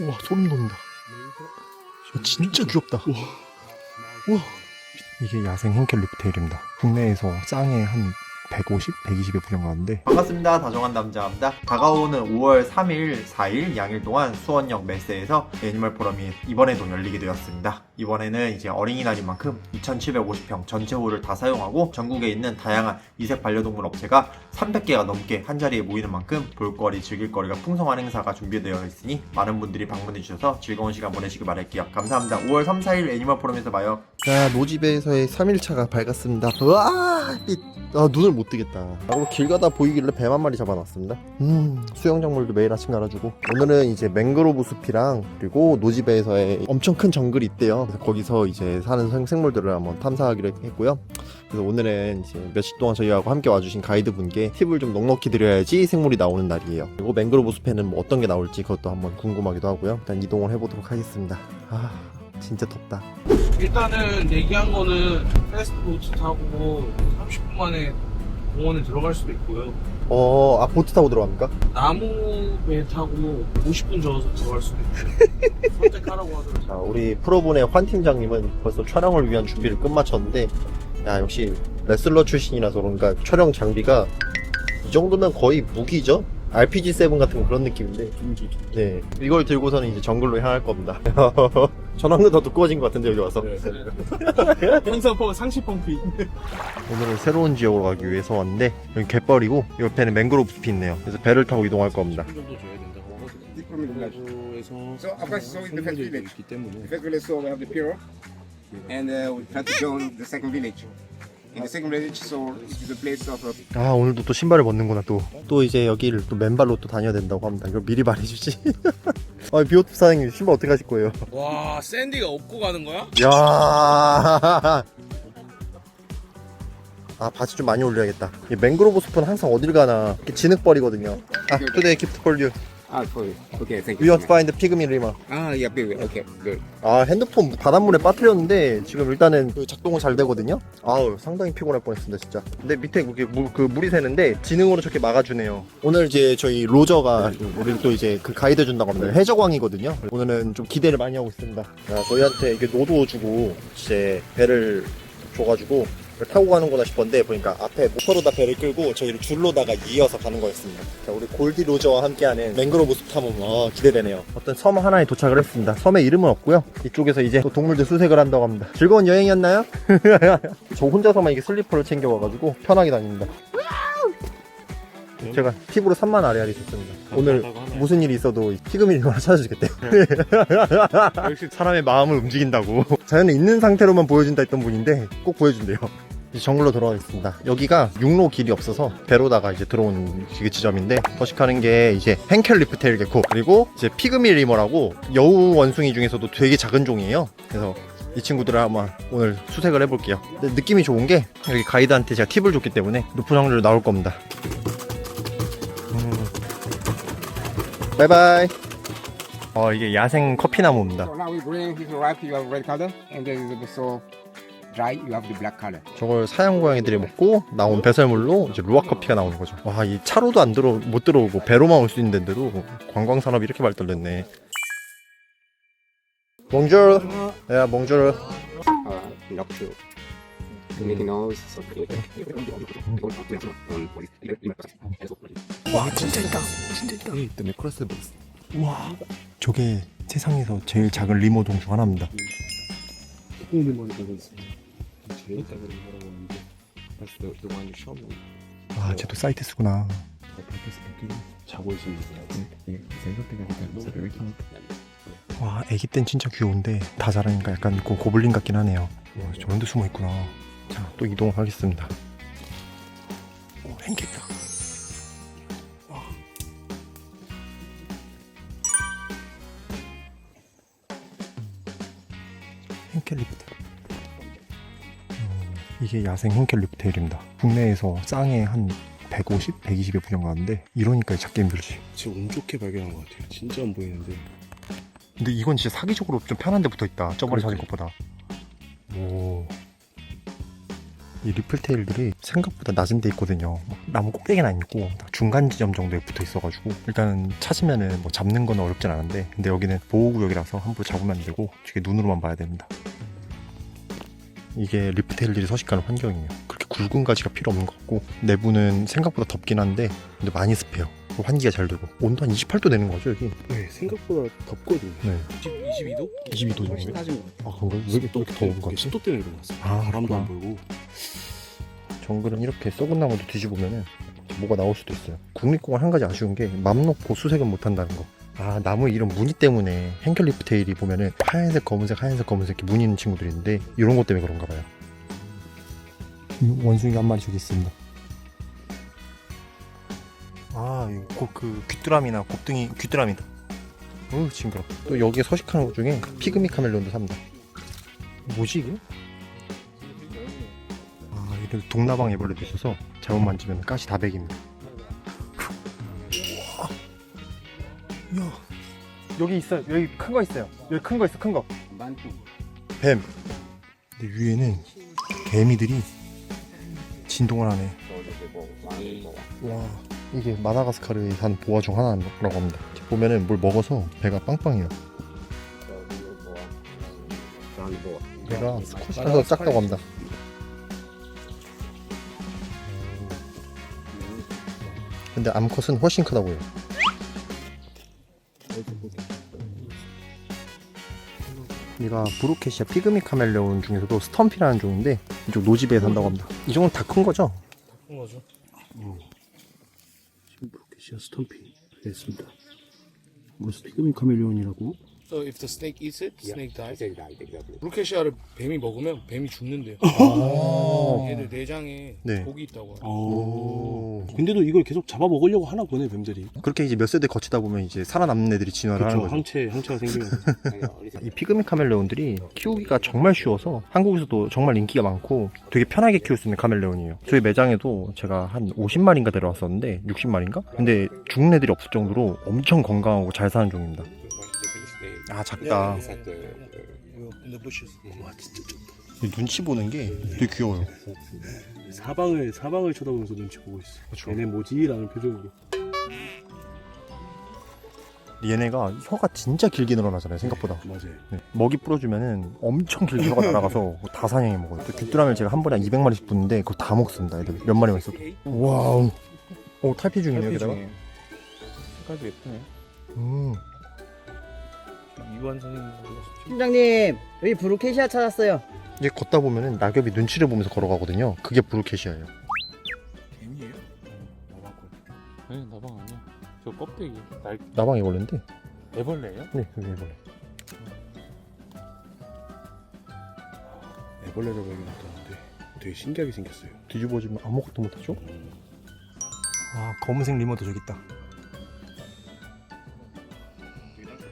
우와 소름 돋는다. 야, 진짜 귀엽다. 우와. 이게 야생 henkel 리프테일입니다. 국내에서 짱에 한 150, 120에 분양가는데 반갑습니다. 다정한 남자입니다. 다가오는 5월 3일, 4일 양일 동안 수원역 메스에서 애니멀 포럼이 이번에도 열리게 되었습니다. 이번에는 이제 어린이날인 만큼 2,750평 전체 홀을 다 사용하고 전국에 있는 다양한 이색 반려동물 업체가 300개가 넘게 한 자리에 모이는 만큼 볼거리, 즐길거리가 풍성한 행사가 준비되어 있으니 많은 분들이 방문해 주셔서 즐거운 시간 보내시길 바랄게요. 감사합니다. 5월 3, 4일 애니멀 포럼에서 봐요. 자 노집에서의 3일차가 밝았습니다 이- 아, 눈을 못 뜨겠다 아, 길 가다 보이길래 뱀 한 마리 잡아놨습니다 음 수영장물도 매일 아침 갈아주고 오늘은 이제 맹그로브 숲이랑 그리고 노집에서의 엄청 큰 정글이 있대요 그래서 거기서 이제 사는 생- 생물들을 한번 탐사하기로 했고요. 그래서 오늘은 이제 며칠 동안 저희하고 함께 와주신 가이드분께 팁을 좀 넉넉히 드려야지 생물이 나오는 날이에요. 그리고 맹그로브 숲에는 뭐 어떤 게 나올지 그것도 한번 궁금하기도 하고요. 일단 이동을 해보도록 하겠습니다. 아 진짜 덥다. 일단은 내기한 거는 패스트 보트 타고 30분 만에 공원에 들어갈 수도 있고요. 어, 아, 보트 타고 들어갑니까? 나무 배 타고 50분 저어서 들어갈 수도 있고요. 선택하라고 하더라고요. 자, 우리 프로분의 환 팀장님은 벌써 촬영을 위한 준비를 끝마쳤는데, 야, 역시 레슬러 출신이라서 그런가 촬영 장비가 이 정도면 거의 무기죠? RPG7 같은 그런 느낌인데. 네. 이걸 들고서는 이제 정글로 향할 겁니다. 전화는 더 두꺼워진 것 같은데, 여기 와서. 항상 펌 상시 펌프. 오늘은 새로운 지역으로 가기 위해서 왔는데, 여기 갯벌이고, 옆에는 맹그로브 숲이 있네요. 그래서 배를 타고 이동할 겁니다. 정도 줘야 된다고 하거든요. 에서 So, of course, so in the first village. 있기 때문에 The first village, so we have the pier, and uh, we try to join the second village. In the second village, so it is a place of uh, 아 오늘도 또 신발을 벗는구나 또 또 이제 여기를 또 맨발로 또 다녀야 된다고 합니다 이거 미리 말해주지 아 비오트 사장님 신발 어떻게 하실 거예요 와 샌디가 업고 가는 거야? 야 아, 바지 좀 많이 올려야겠다. 이 맹그로브 숲은 항상 어딜 가나 이렇게 진흙벌이거든요. 아, for you. ah, for you. Okay, thank We you. want to find the pygmy lemur. Ah, yeah, baby. Okay, good. 아, 핸드폰 바닷물에 빠뜨렸는데 지금 일단은 그 작동은 잘 되거든요. 아우, 상당히 피곤할 뻔했습니다, 진짜. 근데 밑에 그게 물, 그 물이 새는데 지능으로 저렇게 막아주네요. 오늘 이제 저희 로저가 우리를 또 이제 그 가이드 준다고 합니다. 해적왕이거든요. 오늘은 좀 기대를 많이 하고 있습니다. 아, 저희한테 이게 노도 주고 이제 배를 줘가지고 타고 가는구나 싶었는데 보니까 앞에 모터로다 배를 끌고 저희를 줄로다가 이어서 가는 거였습니다. 자, 우리 골디 로저와 함께하는 맹그로브 숲 탐험 어, 기대되네요. 어떤 섬 하나에 도착을 했습니다. 섬의 이름은 없고요. 이쪽에서 이제 또 동물들 수색을 한다고 합니다. 즐거운 여행이었나요? 저 혼자서만 이게 슬리퍼를 챙겨와가지고 편하게 다닙니다. 제가 팁으로 3만 아래알이 줬습니다. 오늘 무슨 일이 있어도 피그미를 하나 찾아주겠대요. 역시 사람의 마음을 움직인다고. 자연에 있는 상태로만 보여준다 했던 분인데 꼭 보여준대요. 정글로 들어가겠습니다. 여기가 육로 길이 없어서 배로다가 이제 들어온 그 지점인데 서식하는 게 이제 henkel 리프 테일 개코 그리고 이제 피그미 리머라고 여우 원숭이 중에서도 되게 작은 종이에요. 그래서 이 친구들을 아마 오늘 수색을 해볼게요. 느낌이 좋은 게 여기 가이드한테 제가 팁을 줬기 때문에 높은 확률로 나올 겁니다. 음. 바이바이. 어 이게 야생 커피 나무입니다. So dry, you have the black color. 저걸 사양 고양이들이 먹고 나온 배설물로 이제 루아 커피가 나오는 거죠. 와, 이 차로도 안 들어 못 들어오고 배로만 올 수 있는 데도 관광 산업이 이렇게 발달됐네. 몽주르. 야, 몽주르. Uh. So 와 진짜 있다. 진짜 있다. 이 때문에 크로스 버스. 와 저게 세상에서 제일 작은 리모 종중 하나입니다. 공 거라고 하는데 That's the, the one you showed me. 아 쟤도 사이테스구나. 자고 있습니다. 와 애기 땐 진짜 귀여운데 다 자라니까 약간 고, 고블린 같긴 하네요. 와, 저런 데 숨어 있구나. 자 또 이동을 하겠습니다. 오 행겠다. 이게 야생 henkel 리프테일입니다. 국내에서 짱에 한 150, 120에 분양가는데 이러니까 찾기 힘들지. 진짜 운 좋게 발견한 것 같아요. 진짜 안 보이는데. 근데 이건 진짜 사기적으로 좀 편한 데 붙어 있다. 저번에 사진 것보다. 오. 이 리플테일들이 생각보다 낮은 데 있거든요. 막 나무 꼭대기는 아니고 딱 중간 지점 정도에 붙어 있어가지고 일단은 찾으면은 뭐 잡는 건 어렵진 않은데 근데 여기는 보호구역이라서 함부로 잡으면 안 되고 되게 눈으로만 봐야 됩니다. 이게 리프테일들이 서식하는 환경이에요. 그렇게 굵은 가지가 필요 없는 것 같고 내부는 생각보다 덥긴 한데 근데 많이 습해요. 환기가 잘 되고 온도 한 28도 되는 거죠 여기? 네, 생각보다 덥거든요. 네. 22도? 22도 정도. 아 그런가? 왜 이렇게, 더운 거지? 습도 때문에 그런 것 같아요. 아, 바람도 안. 불고. 정글은 이렇게 썩은 나무도 뒤집으면은 뭐가 나올 수도 있어요. 국립공원 한 가지 아쉬운 게 맘 놓고 수색은 못 한다는 거. 아 나무에 이런 무늬 때문에 henkel리프 테일이 보면은 하얀색 검은색 하얀색 검은색 이렇게 무늬 있는 친구들이 있는데 이런 것 때문에 그런가 봐요. 원숭이 한 마리 저기 있습니다. 아, 이거 그 귀뚜라미나 곱등이 귀뚜라미다. 어, 징그러. 또 여기에 서식하는 것 중에 피그미 카멜론도 삽니다. 뭐지 이게? 아, 이런 동나방 애벌레도 있어서 잘못 만지면 가시 다 베깁니다. 야, 여기 있어요. 여기 큰 거 있어요. 여기 큰 거 있어, 큰 거. 뱀. 근데 위에는 개미들이 진동을 하네. 와, 이게 마다가스카르에 사는 보아 중 하나라고 합니다. 보면은 뭘 먹어서 배가 빵빵해요. 얘가 스쿼시라서 작다고 합니다. 근데 암컷은 훨씬 크다고 해요. 얘가 브로케시아 피그미 카멜레온 중에서도 스텀피라는 종인데 이쪽 노지배에 산다고 합니다. 이 종은 다 큰 거죠? 그런 거죠. 심프로케시아 스톰피. 됐습니다. 무슨 피그미 카멜레온이라고? So if the snake eats it, snake dies. 브루케시아를 뱀이 먹으면 뱀이 죽는데요. 얘들 내장에 네. 독이 있다고. 해요. 오. 근데도 이걸 계속 잡아 먹으려고 하나 보네, 뱀들이. 그렇게 이제 몇 세대 거치다 보면 이제 살아남는 애들이 진화를 하는 그렇죠. 거죠. 항체, 항체가 생기는 거죠. 이 피그미 카멜레온들이 키우기가 정말 쉬워서 한국에서도 정말 인기가 많고 되게 편하게 키울 수 있는 카멜레온이에요. 저희 매장에도 제가 한 50마리인가 데려왔었는데 60마리인가? 근데 죽는 애들이 없을 정도로 엄청 건강하고 잘 사는 종입니다. 아 작다. The bushes. 이 눈치 보는 게 되게 귀여워요. 사방을, 사방을 쳐다보면서 눈치 보고 있어. 그렇죠. 얘네 뭐지? 라는 표정으로. 얘네가 혀가 진짜 길게 늘어나잖아요 생각보다. 맞아요. 네. 먹이 뿌려주면은 엄청 길게 혀가 날아가서 다 사냥해 먹어요. 또 귀뚜라미를 제가 한 번에 한 200마리씩 붓는데 그거 다 먹습니다. 애들 몇 마리만 있어도. 와우. 오 탈피 중이네요 여기다가. 색깔도 예쁘네. 음. 이완 선생님 팀장님 여기 브루케시아 찾았어요 이제 걷다 보면은 낙엽이 눈치를 보면서 걸어가거든요. 그게 브루케시아예요. 뱀이에요? 아니 나방 아니야. 저 껍데기 날 나방 애벌레인데. 애벌레예요? 네, 여기 애벌레. 애벌레라고 얘기 나타났는데 되게 신기하게 생겼어요. 뒤집어지면 아무것도 못하죠? 아 검은색 리모도 저기 있다.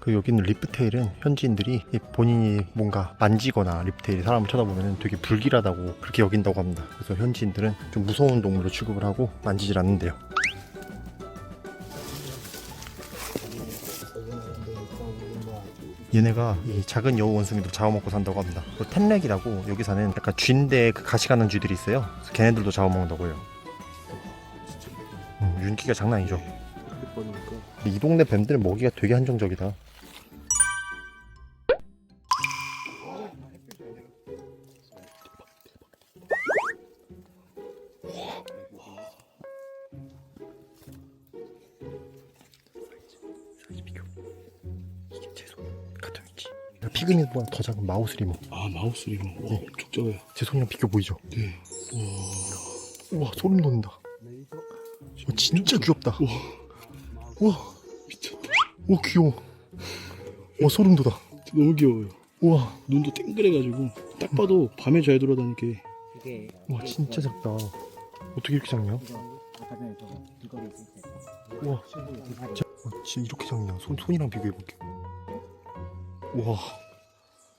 그 여기 있는 리프테일은 현지인들이 이 본인이 뭔가 만지거나 리프테일이 사람을 쳐다보면 되게 불길하다고 그렇게 여긴다고 합니다. 그래서 현지인들은 좀 무서운 동물로 취급을 하고 만지질 않는데요. 얘네가 이 작은 여우 원숭이도 잡아먹고 산다고 합니다. 또 템렉이라고 여기 사는 약간 쥐인데 그 가시 가는 쥐들이 있어요. 그래서 걔네들도 잡아먹는다고 해요. 음, 윤기가 장난 아니죠. 이 동네 뱀들은 먹이가 되게 한정적이다. 피그미보다 더 작은 마우스 리모. 아, 마우스 리모. 와, 네. 엄청 작아요. 제 손이랑 비교 보이죠? 네. 우와 소름 돋는다. 와, 진짜 귀엽다. 우와 미쳤다. 오 귀여워. 와 소름 돋아. 너무 귀여워요. 우와 눈도 땡그래가지고 딱 봐도 밤에 잘 돌아다니게. 이게 와 진짜 작다. 어떻게 이렇게 작냐? 진짜 와, 진짜 이렇게 작냐? 손 손이랑 비교해 볼게. 우와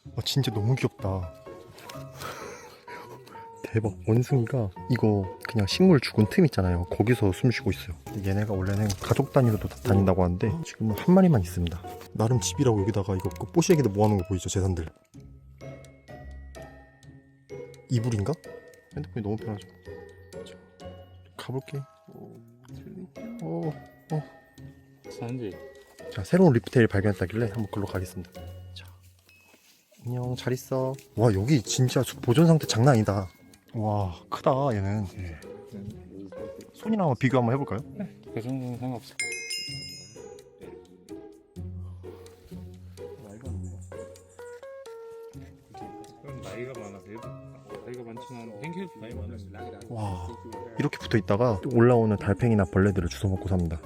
와 진짜 너무 귀엽다. 대박 원숭이가 이거 그냥 식물 죽은 틈 있잖아요 거기서 숨 쉬고 있어요 얘네가 원래는 가족 단위로도 다 다닌다고 하는데 지금은 한 마리만 있습니다 나름 집이라고 여기다가 이거 그 뽀시에게도 모아놓은 거 보이죠 재산들 이불인가? 핸드폰이 너무 편하죠. 자, 가볼게. 어, 어. 산지. 자, 새로운 리프테일 발견했다길래 한번 글로 가겠습니다. 자, 안녕, 잘 있어. 와, 여기 진짜 보존 상태 장난 아니다. 와, 크다, 얘는. 손이랑 한번 비교 한번 해볼까요? 그 정도는 상관없어. 나이가 많아서 나이가 많지만 땡큐 나이 많아서 와, 이렇게 붙어 있다가 올라오는 달팽이나 벌레들을 주워 먹고 삽니다.